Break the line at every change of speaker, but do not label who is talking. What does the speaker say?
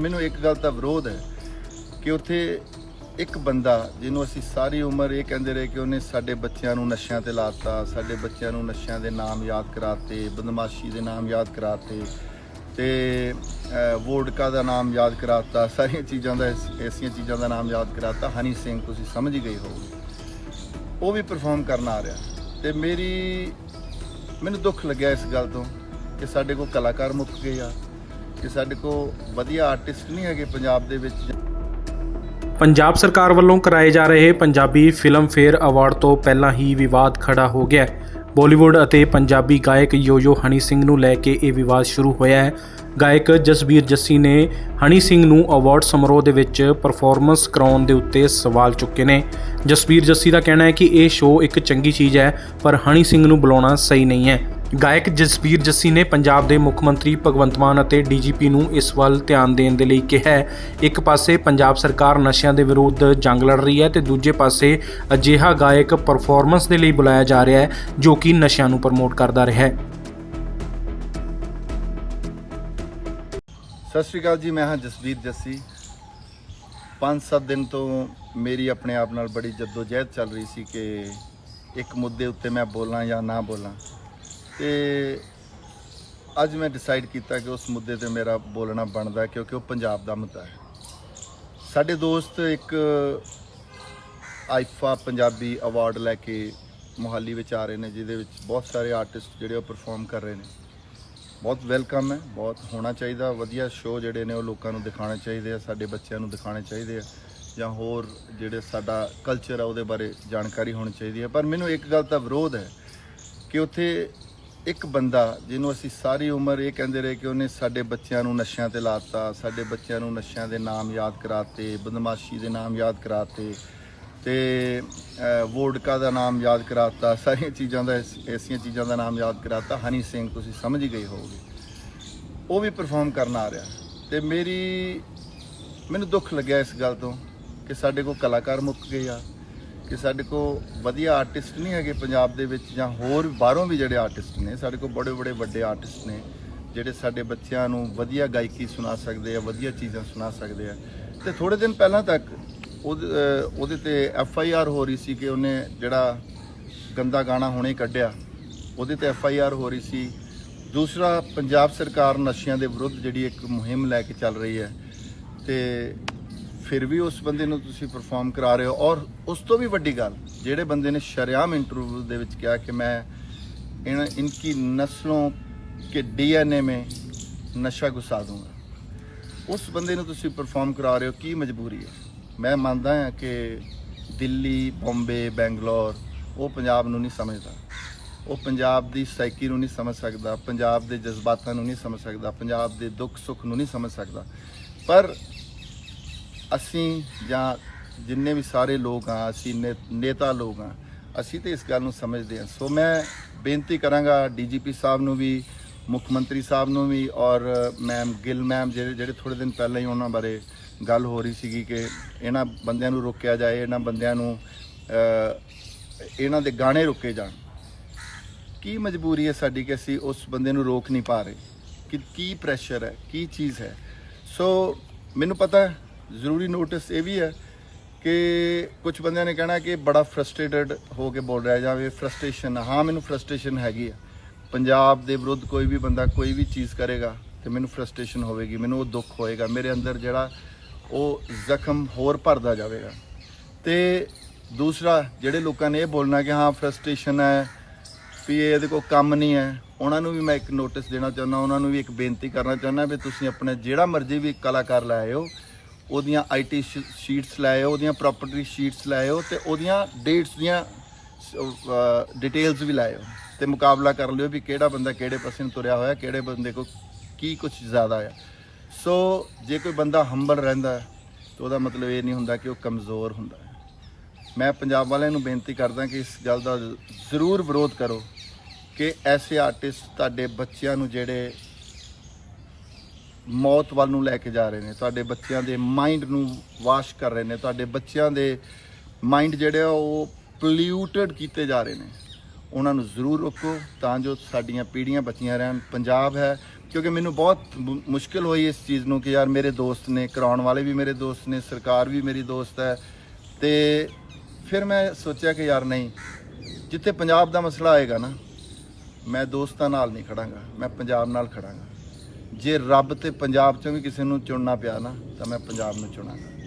ਮੈਨੂੰ ਇੱਕ ਗੱਲ ਦਾ ਵਿਰੋਧ ਹੈ ਕਿ ਉੱਥੇ ਇੱਕ ਬੰਦਾ ਜਿਹਨੂੰ ਅਸੀਂ ਸਾਰੀ ਉਮਰ ਇਹ ਕਹਿੰਦੇ ਰਹੇ ਕਿ ਉਹਨੇ ਸਾਡੇ ਬੱਚਿਆਂ ਨੂੰ ਨਸ਼ਿਆਂ ਤੇ ਲਾਤਾ, ਸਾਡੇ ਬੱਚਿਆਂ ਨੂੰ ਨਸ਼ਿਆਂ ਦੇ ਨਾਮ ਯਾਦ ਕਰਾਤੇ, ਬਦਮਾਸ਼ੀ ਦੇ ਨਾਮ ਯਾਦ ਕਰਾਤੇ ਤੇ ਵੋਡਕਾ ਦਾ ਨਾਮ ਯਾਦ ਕਰਾਤਾ, ਸਾਰੀਆਂ ਚੀਜ਼ਾਂ ਦਾ ਐਸ- ਐਸੀਆਂ ਚੀਜ਼ਾਂ ਦਾ ਨਾਮ ਯਾਦ ਕਰਾਤਾ। ਹਨੀ ਸਿੰਘ, ਤੁਸੀਂ ਸਮਝ ਹੀ ਗਏ ਹੋਵੋਗੇ। ਉਹ ਵੀ ਪਰਫਾਰਮ ਕਰਨ ਆ ਰਿਹਾ। ਤੇ ਮੇਰੀ, ਮੈਨੂੰ ਦੁੱਖ ਲੱਗਿਆ ਇਸ ਗੱਲ ਤੋਂ ਕਿ ਸਾਡੇ ਕੋਲ ਕਲਾਕਾਰ ਮੁੱਕ ਗਏ ਆ। ਕਿ ਸਾਡੇ ਕੋਲ ਵਧੀਆ ਆਰਟਿਸਟ ਨਹੀਂ ਹੈਗੇ ਪੰਜਾਬ ਦੇ ਵਿੱਚ।
ਪੰਜਾਬ ਸਰਕਾਰ ਵੱਲੋਂ ਕਰਾਏ ਜਾ ਰਹੇ ਪੰਜਾਬੀ ਫਿਲਮ ਫੇਅਰ ਅਵਾਰਡ ਤੋਂ ਪਹਿਲਾਂ ਹੀ ਵਿਵਾਦ ਖੜਾ ਹੋ ਗਿਆ ਹੈ। ਬਾਲੀਵੁੱਡ ਅਤੇ ਪੰਜਾਬੀ ਗਾਇਕ ਯੋਯੋ ਹਨੀ ਸਿੰਘ ਨੂੰ ਲੈ ਕੇ ਇਹ ਵਿਵਾਦ ਸ਼ੁਰੂ ਹੋਇਆ ਹੈ। ਗਾਇਕ ਜਸਬੀਰ ਜੱਸੀ ਨੇ ਹਨੀ ਸਿੰਘ ਨੂੰ ਅਵਾਰਡ ਸਮਾਰੋਹ ਦੇ ਵਿੱਚ ਪਰਫਾਰਮੈਂਸ ਕਰਾਉਣ ਦੇ ਉੱਤੇ ਸਵਾਲ ਚੁੱਕੇ ਨੇ। ਜਸਬੀਰ ਜੱਸੀ ਦਾ ਕਹਿਣਾ ਹੈ ਕਿ ਇਹ ਸ਼ੋਅ ਇੱਕ ਚੰਗੀ ਚੀਜ਼ ਹੈ, ਪਰ ਹਨੀ ਸਿੰਘ ਨੂੰ ਬੁਲਾਉਣਾ ਸਹੀ ਨਹੀਂ ਹੈ। ਗਾਇਕ ਜਸਬੀਰ ਜੱਸੀ ਨੇ ਪੰਜਾਬ ਦੇ ਮੁੱਖ ਮੰਤਰੀ ਭਗਵੰਤ ਮਾਨ ਅਤੇ ਡੀਜੀਪੀ ਨੂੰ ਇਸ ਵੱਲ ਧਿਆਨ ਦੇਣ ਦੇ ਲਈ ਕਿਹਾ ਹੈ। ਇੱਕ ਪਾਸੇ ਪੰਜਾਬ ਸਰਕਾਰ ਨਸ਼ਿਆਂ ਦੇ ਵਿਰੁੱਧ ਜੰਗ ਲੜ ਰਹੀ ਹੈ ਤੇ ਦੂਜੇ ਪਾਸੇ ਅਜਿਹਾ ਗਾਇਕ ਪਰਫਾਰਮੈਂਸ ਦੇ ਲਈ ਬੁਲਾਇਆ ਜਾ ਰਿਹਾ ਹੈ, ਜੋ ਕਿ ਨਸ਼ਿਆਂ ਨੂੰ ਪ੍ਰਮੋਟ ਕਰਦਾ ਰਿਹਾ ਹੈ।
ਸਤਿ ਸ਼੍ਰੀ ਅਕਾਲ ਜੀ, ਮੈਂ ਹਾਂ ਜਸਬੀਰ ਜੱਸੀ। 5-7 ਦਿਨ ਤੋਂ ਮੇਰੀ ਆਪਣੇ ਆਪ ਨਾਲ ਬੜੀ ਜਹਿਦ ਚੱਲ ਰਹੀ ਸੀ ਕਿ ਇੱਕ ਮੁੱਦੇ ਉੱਤੇ ਮੈਂ ਬੋਲਾਂ ਜਾਂ ਨਾ ਬੋਲਾਂ। ਤੇ ਅੱਜ ਮੈਂ ਡਿਸਾਈਡ ਕੀਤਾ ਕਿ ਉਸ ਮੁੱਦੇ ਤੇ ਮੇਰਾ ਬੋਲਣਾ ਬਣਦਾ ਕਿਉਂਕਿ ਉਹ ਪੰਜਾਬ ਦਾ ਮੁੱਦਾ ਹੈ। ਸਾਡੇ ਦੋਸਤ ਇੱਕ ਆਈਫਾ ਪੰਜਾਬੀ ਅਵਾਰਡ ਲੈ ਕੇ ਮੁਹਾਲੀ ਵਿੱਚ ਆ ਰਹੇ ਨੇ, ਜਿਹਦੇ ਵਿੱਚ ਬਹੁਤ ਸਾਰੇ ਆਰਟਿਸਟ ਜਿਹੜੇ ਉਹ ਪਰਫਾਰਮ ਕਰ ਰਹੇ ਨੇ। ਬਹੁਤ ਵੈਲਕਮ ਹੈ, ਬਹੁਤ ਹੋਣਾ ਚਾਹੀਦਾ, ਵਧੀਆ ਸ਼ੋਅ ਜਿਹੜੇ ਨੇ ਉਹ ਲੋਕਾਂ ਨੂੰ ਦਿਖਾਉਣੇ ਚਾਹੀਦੇ ਆ, ਸਾਡੇ ਬੱਚਿਆਂ ਨੂੰ ਦਿਖਾਉਣੇ ਚਾਹੀਦੇ ਆ, ਜਾਂ ਹੋਰ ਜਿਹੜੇ ਸਾਡਾ ਕਲਚਰ ਆ ਉਹਦੇ ਬਾਰੇ ਜਾਣਕਾਰੀ ਹੋਣੀ ਚਾਹੀਦੀ ਹੈ। ਪਰ ਮੈਨੂੰ ਇੱਕ ਗੱਲ ਦਾ ਵਿਰੋਧ ਹੈ ਕਿ ਉੱਥੇ ਇੱਕ ਬੰਦਾ ਜਿਹਨੂੰ ਅਸੀਂ ਸਾਰੀ ਉਮਰ ਇਹ ਕਹਿੰਦੇ ਰਹੇ ਕਿ ਉਹਨੇ ਸਾਡੇ ਬੱਚਿਆਂ ਨੂੰ ਨਸ਼ਿਆਂ ਤੇ ਲਾਤਾ, ਸਾਡੇ ਬੱਚਿਆਂ ਨੂੰ ਨਸ਼ਿਆਂ ਦੇ ਨਾਮ ਯਾਦ ਕਰਾਤੇ, ਬਦਮਾਸ਼ੀ ਦੇ ਨਾਮ ਯਾਦ ਕਰਾਤੇ ਤੇ ਵੋਡਕਾ ਦਾ ਨਾਮ ਯਾਦ ਕਰਾਤਾ, ਸਾਰੀਆਂ ਚੀਜ਼ਾਂ ਦਾ ਐਸ- ਐਸੀਆਂ ਚੀਜ਼ਾਂ ਦਾ ਨਾਮ ਯਾਦ ਕਰਾਤਾ। ਹਨੀ ਸਿੰਘ, ਤੁਸੀਂ ਸਮਝ ਹੀ ਗਏ ਹੋਵੋਗੇ। ਉਹ ਵੀ ਪਰਫਾਰਮ ਕਰਨ ਆ ਰਿਹਾ। ਤੇ ਮੇਰੀ, ਮੈਨੂੰ ਦੁੱਖ ਲੱਗਿਆ ਇਸ ਗੱਲ ਤੋਂ ਕਿ ਸਾਡੇ ਕੋਲ ਕਲਾਕਾਰ ਮੁੱਕ ਗਏ ਆ। ਕਿ ਸਾਡੇ ਕੋਲ ਵਧੀਆ ਆਰਟਿਸਟ ਨਹੀਂ ਹੈਗੇ ਪੰਜਾਬ ਦੇ ਵਿੱਚ ਜਾਂ ਹੋਰ ਬਾਹਰੋਂ ਵੀ ਜਿਹੜੇ ਆਰਟਿਸਟ ਨੇ, ਸਾਡੇ ਕੋਲ ਬੜੇ ਬੜੇ ਵੱਡੇ ਆਰਟਿਸਟ ਨੇ, ਜਿਹੜੇ ਸਾਡੇ ਬੱਚਿਆਂ ਨੂੰ ਵਧੀਆ ਗਾਇਕੀ ਸੁਣਾ ਸਕਦੇ ਆ, ਵਧੀਆ ਚੀਜ਼ਾਂ ਸੁਣਾ ਸਕਦੇ ਆ। ਤੇ ਥੋੜੇ ਦਿਨ ਪਹਿਲਾਂ ਤੱਕ ਉਹਦੇ ਤੇ ਐਫ ਆਈ ਆਰ ਹੋ ਰਹੀ ਸੀ ਕਿ ਉਹਨੇ ਜਿਹੜਾ ਗੰਦਾ ਗਾਣਾ ਹੁਣੇ ਕੱਢਿਆ, ਉਹਦੇ ਤੇ ਐਫ ਆਈ ਆਰ ਹੋ ਰਹੀ ਸੀ। ਦੂਸਰਾ, ਪੰਜਾਬ ਸਰਕਾਰ ਨਸ਼ਿਆਂ ਦੇ ਵਿਰੁੱਧ ਜਿਹੜੀ ਇੱਕ ਮੁਹਿੰਮ ਲੈ ਕੇ ਚੱਲ ਰਹੀ ਹੈ, ਤੇ ਫਿਰ ਵੀ ਉਸ ਬੰਦੇ ਨੂੰ ਤੁਸੀਂ ਪਰਫਾਰਮ ਕਰਾ ਰਹੇ ਹੋ ਔਰ ਉਸ ਤੋਂ ਵੀ ਵੱਡੀ ਗੱਲ ਜਿਹੜੇ ਬੰਦੇ ਨੇ ਸ਼ਰਿਆਮ ਇੰਟਰਵਿਊ ਦੇ ਵਿੱਚ ਕਿਹਾ ਕਿ ਮੈਂ इन इनकी नस्लों के डीएनए में ਨਸ਼ਾ ਘੁਸਾ ਦੂੰਗਾ ਉਸ ਬੰਦੇ ਨੂੰ ਤੁਸੀਂ ਪਰਫਾਰਮ ਕਰਾ ਰਹੇ ਹੋ ਕੀ ਮਜਬੂਰੀ ਹੈ ਮੈਂ ਮੰਨਦਾ ਹਾਂ ਕਿ ਦਿੱਲੀ ਬੰਬੇ ਬੈਂਗਲੌਰ ਉਹ ਪੰਜਾਬ ਨੂੰ ਨਹੀਂ ਸਮਝਦਾ ਉਹ ਪੰਜਾਬ ਦੀ ਸਾਈਕੀ ਨੂੰ ਨਹੀਂ ਸਮਝ ਸਕਦਾ ਪੰਜਾਬ ਦੇ ਜਜ਼ਬਾਤਾਂ ਨੂੰ ਨਹੀਂ ਸਮਝ ਸਕਦਾ ਪੰਜਾਬ ਦੇ ਦੁੱਖ ਸੁੱਖ ਨੂੰ ਨਹੀਂ ਸਮਝ ਸਕਦਾ ਪਰ ਅਸੀਂ ਜਾਂ ਜਿੰਨੇ ਵੀ ਸਾਰੇ ਲੋਕ ਆ, ਅਸੀਂ ਨੇ- ਨੇਤਾ ਲੋਕ ਆ, ਅਸੀਂ ਤੇ ਇਸ ਗੱਲ ਨੂੰ ਸਮਝਦੇ ਹਾਂ ਸੋ ਮੈਂ ਬੇਨਤੀ ਕਰਾਂਗਾ ਡੀਜੀਪੀ ਸਾਹਿਬ ਨੂੰ ਵੀ, ਮੁੱਖ ਮੰਤਰੀ ਸਾਹਿਬ ਨੂੰ ਵੀ ਔਰ ਮੈਮ ਗਿੱਲ ਮੈਮ ਜਿਹੜੇ ਜਿਹੜੇ ਥੋੜੇ ਦਿਨ ਪਹਿਲਾਂ ਹੀ ਉਹਨਾਂ ਬਾਰੇ ਗੱਲ ਹੋ ਰਹੀ ਸੀਗੀ ਕਿ ਇਹਨਾਂ ਬੰਦਿਆਂ ਨੂੰ ਰੋਕਿਆ ਜਾਏ, ਇਹਨਾਂ ਬੰਦਿਆਂ ਨੂੰ ਇਹਨਾਂ ਦੇ ਗਾਣੇ ਰੋਕੇ ਜਾਣ। ਕੀ ਮਜਬੂਰੀ ਹੈ ਸਾਡੀ ਕਿ ਅਸੀਂ ਉਸ ਬੰਦੇ ਨੂੰ ਰੋਕ ਨਹੀਂ ਪਾ ਰਹੇ? ਕਿ ਕੀ ਪ੍ਰੈਸ਼ਰ ਹੈ? ਕੀ ਚੀਜ਼ ਹੈ? ਸੋ ਮੈਨੂੰ ਪਤਾ ਜ਼ਰੂਰੀ ਨੋਟਿਸ ਇਹ ਵੀ ਹੈ ਕਿ ਕੁਝ ਬੰਦਿਆਂ ਨੇ ਕਹਿਣਾ ਕਿ ਬੜਾ ਫਰਸਟ੍ਰੇਟਡ ਹੋ ਕੇ ਬੋਲ ਰਿਹਾ ਜਾਵੇ ਫਰਸਟ੍ਰੇਸ਼ਨ ਹਾਂ, ਮੈਨੂੰ ਫਰਸਟ੍ਰੇਸ਼ਨ ਹੈਗੀ ਆ। ਪੰਜਾਬ ਦੇ ਵਿਰੁੱਧ ਕੋਈ ਵੀ ਬੰਦਾ ਕੋਈ ਵੀ ਚੀਜ਼ ਕਰੇਗਾ ਤੇ ਮੈਨੂੰ ਫਰਸਟ੍ਰੇਸ਼ਨ ਹੋਵੇਗੀ, ਮੈਨੂੰ ਉਹ ਦੁੱਖ ਹੋਏਗਾ। ਮੇਰੇ ਅੰਦਰ ਜਿਹੜਾ ਉਹ ਜ਼ਖਮ ਹੋਰ ਭਰਦਾ ਜਾਵੇਗਾ। ਤੇ ਦੂਸਰਾ, ਜਿਹੜੇ ਲੋਕਾਂ ਨੇ ਇਹ ਬੋਲਣਾ ਕਿ ਹਾਂ ਫਰਸਟ੍ਰੇਸ਼ਨ ਹੈ, ਵੀ ਇਹਦੇ ਕੋਲ ਕੰਮ ਨਹੀਂ ਹੈ, ਉਹਨਾਂ ਨੂੰ ਵੀ ਮੈਂ ਇੱਕ ਨੋਟਿਸ ਦੇਣਾ ਚਾਹੁੰਦਾ, ਉਹਨਾਂ ਨੂੰ ਵੀ ਇੱਕ ਬੇਨਤੀ ਕਰਨਾ ਚਾਹੁੰਦਾ ਵੀ ਤੁਸੀਂ ਆਪਣਾ ਜਿਹੜਾ ਮਰਜ਼ੀ ਵੀ ਕਲਾਕਾਰ ਲੈ ਆਇਓ ਉਹਦੀਆਂ ਆਈਟੀ ਸ਼ੀਟਸ ਲੈ ਆਇਓ ਉਹਦੀਆਂ ਪ੍ਰਾਪਰਟੀ ਸ਼ੀਟਸ ਲੈ ਆਇਓ ਤੇ ਉਹਦੀਆਂ ਡੇਟਸ ਦੀਆਂ ਡਿਟੇਲਸ ਵੀ ਲੈ ਆਇਓ ਤੇ ਮੁਕਾਬਲਾ ਕਰ ਲਿਓ ਵੀ ਕਿਹੜਾ ਬੰਦਾ ਕਿਹੜੇ ਪਾਸੇ ਨੂੰ ਤੁਰਿਆ ਹੋਇਆ, ਕਿਹੜੇ ਬੰਦੇ ਕੋ ਕੀ ਕੁਝ ਜ਼ਿਆਦਾ ਆ। ਸੋ ਜੇ ਕੋਈ ਬੰਦਾ ਹੰਬਲ ਰਹਿੰਦਾ ਤਾਂ ਉਹਦਾ ਮਤਲਬ ਇਹ ਨਹੀਂ ਹੁੰਦਾ ਕਿ ਉਹ ਕਮਜ਼ੋਰ ਹੁੰਦਾ ਮੈਂ ਪੰਜਾਬ ਵਾਲਿਆਂ ਨੂੰ ਬੇਨਤੀ ਕਰਦਾ ਕਿ ਇਸ ਗੱਲ ਦਾ ਜ਼ਰੂਰ ਵਿਰੋਧ ਕਰੋ ਕਿ ਐਸੇ ਆਰਟਿਸਟ ਤੁਹਾਡੇ ਬੱਚਿਆਂ ਨੂੰ ਜਿਹੜੇ ਮੌਤ ਵੱਲ ਨੂੰ ਲੈ ਕੇ ਜਾ ਰਹੇ ਨੇ। ਤੁਹਾਡੇ ਬੱਚਿਆਂ ਦੇ ਮਾਈਂਡ ਨੂੰ ਵਾਸ਼ ਕਰ ਰਹੇ ਨੇ। ਤੁਹਾਡੇ ਬੱਚਿਆਂ ਦੇ ਮਾਈਂਡ ਜਿਹੜੇ ਆ, ਉਹ ਪੋਲਿਊਟਡ ਕੀਤੇ ਜਾ ਰਹੇ ਨੇ। ਉਹਨਾਂ ਨੂੰ ਜ਼ਰੂਰ ਰੋਕੋ ਤਾਂ ਜੋ ਸਾਡੀਆਂ ਪੀੜ੍ਹੀਆਂ ਬਚੀਆਂ ਰਹਿਣ। ਪੰਜਾਬ ਹੈ, ਕਿਉਂਕਿ ਮੈਨੂੰ ਬਹੁਤ ਮੁਸ਼ਕਿਲ ਹੋਈ ਇਸ ਚੀਜ਼ ਨੂੰ ਕਿ ਯਾਰ ਮੇਰੇ ਦੋਸਤ ਨੇ, ਕਰਾਉਣ ਵਾਲੇ ਵੀ ਮੇਰੇ ਦੋਸਤ ਨੇ, ਸਰਕਾਰ ਵੀ ਮੇਰੀ ਦੋਸਤ ਹੈ। ਤੇ ਫਿਰ ਮੈਂ ਸੋਚਿਆ ਕਿ ਯਾਰ ਨਹੀਂ, ਜਿੱਥੇ ਪੰਜਾਬ ਦਾ ਮਸਲਾ ਆਏਗਾ ਨਾ, ਮੈਂ ਦੋਸਤਾਂ ਨਾਲ ਨਹੀਂ ਖੜਾਂਗਾ, ਮੈਂ ਪੰਜਾਬ ਨਾਲ ਖੜਾਂਗਾ। ਜੇ ਰੱਬ ਤੇ ਪੰਜਾਬ ਚੋਂ ਵੀ ਕਿਸੇ ਨੂੰ ਚੁਣਨਾ ਪਿਆ ਨਾ, ਤਾਂ ਮੈਂ ਪੰਜਾਬ ਨੂੰ ਚੁਣਾਂਗਾ।